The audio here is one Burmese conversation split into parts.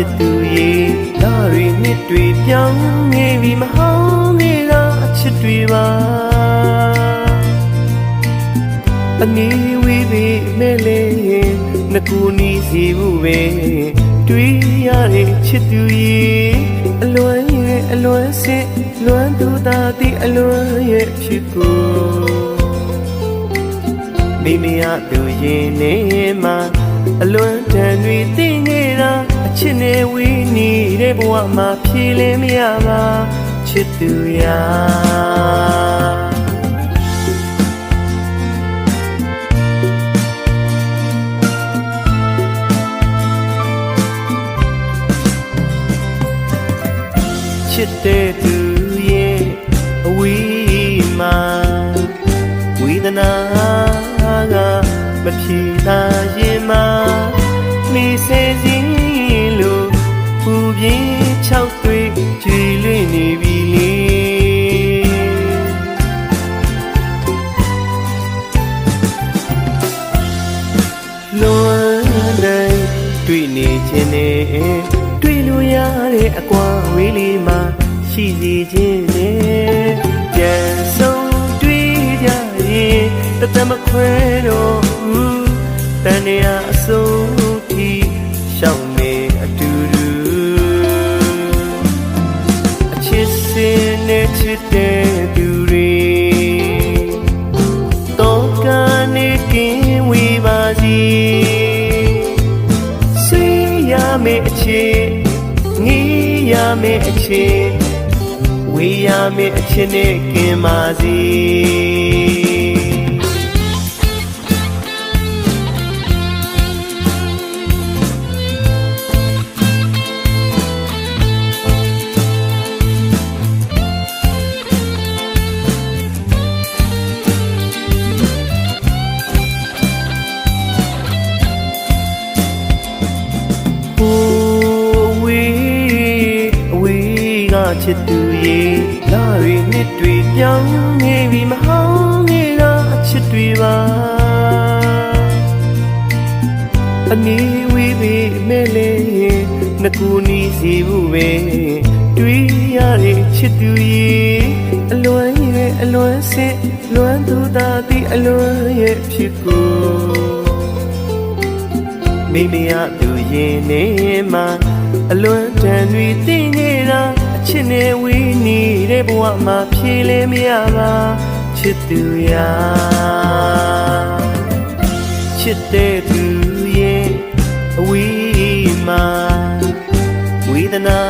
စ်သူရေလာရီနှစ်တွေပြောင်းနေပြီမဟောင်းနေတာအချစ်တွေပါအနီးဝေးပေမဲ့လေနှကူနီးစီဘူးပဲတွေ့ရတဲ့ချစ်သူရေအလွမ်းရဲ့အလွမ်းစစ်လွမ်းသူသာတိအလွမ်းရဲ့ဖြစ်ကိုမိမိရသူရင်နေမှာအလွန်တန်တွေသိနေတာအ ချစ်နဲ့ဝေးနေတဲ့ဘဝမှာဖြေလင်းမရပါချစ်သူရာချစ်တဲ့သူရဲ့အဝေးမှာဝေဒနာကမဖြေသာရင် တိုင်းတွေ့နေခြင်းနဲ့တွေ့လို့ရတဲ့အကွာဝေးလေးမှာရှိစီခြင်းနဲ့ပြန်ဆုံးတွေ့ကြရင်တသမခွဲတော့ဘူးတန်နေရအစိုးထိရှောင်းနေအတူတူအချစ်စင်နဲ့ချစ်တဲ့ မယ့်အချစ်ဝေးရမယ့်အချစ်နဲ့ကင်းပါစီ ချစ်သူရေလာရီနှစ်တွေပြောင်းနေပြီမဟောင်းနေတာအချစ်တွေပါအနီးဝေးပေမဲ့လေနှကူနီးစီဘူးပဲတွေ့ရတဲ့ချစ်သူရေအလွမ်းရဲ့အလွမ်းစစ်လွမ်းသူသာတိအလွမ်းရဲ့ဖြစ်ကိုမိမိရသူရင်နေမှာအလွန်တန်တွေသိနေတာအ ချစ်နဲ့ဝေးနေတဲ့ဘဝမှာဖြေလဲမရပါချစ်သူရာချစ်တဲ့သူရဲ့အဝေးမှာဝေဒနာ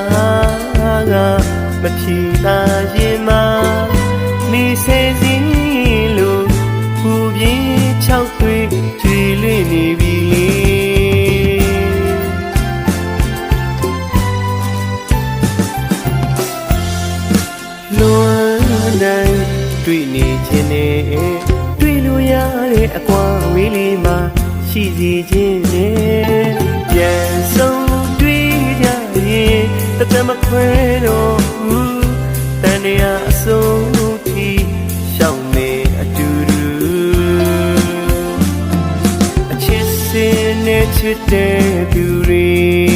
ကမဖြေသာရင်မှာနေစေစီ နေခြင်းနဲ့တွေ့လို့ရတဲ့အကွာဝေးလေးမှာရှိစီခြင်းနဲ့ပြန်ဆုံးတွေ့ကြရင်တသမခွဲတော့ဘူးတန်နေရအစိုးထိရှောင်းနေအတူတူအချစ်စင်နဲ့ချစ်တဲ့သူတွေတော့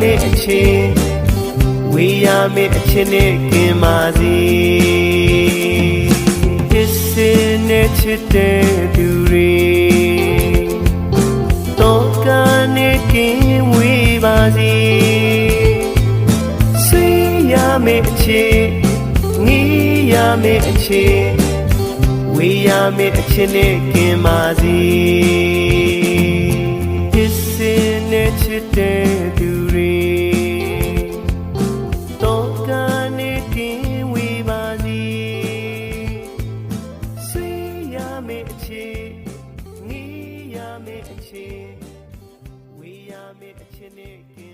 မယ့်အချင်းဝေးရမယ့်အချင်းနဲ့กินပါစေပစ်စင်နဲ့ချစ်တဲ့သူတွေတော့ကနေกินဝေးပါစေဆွေးရမယ့်အချင်းနီးရမယ့်အချင်းဝေးရမယ့်အချင်းနဲ့กินပါစေ Kissing at your dead unique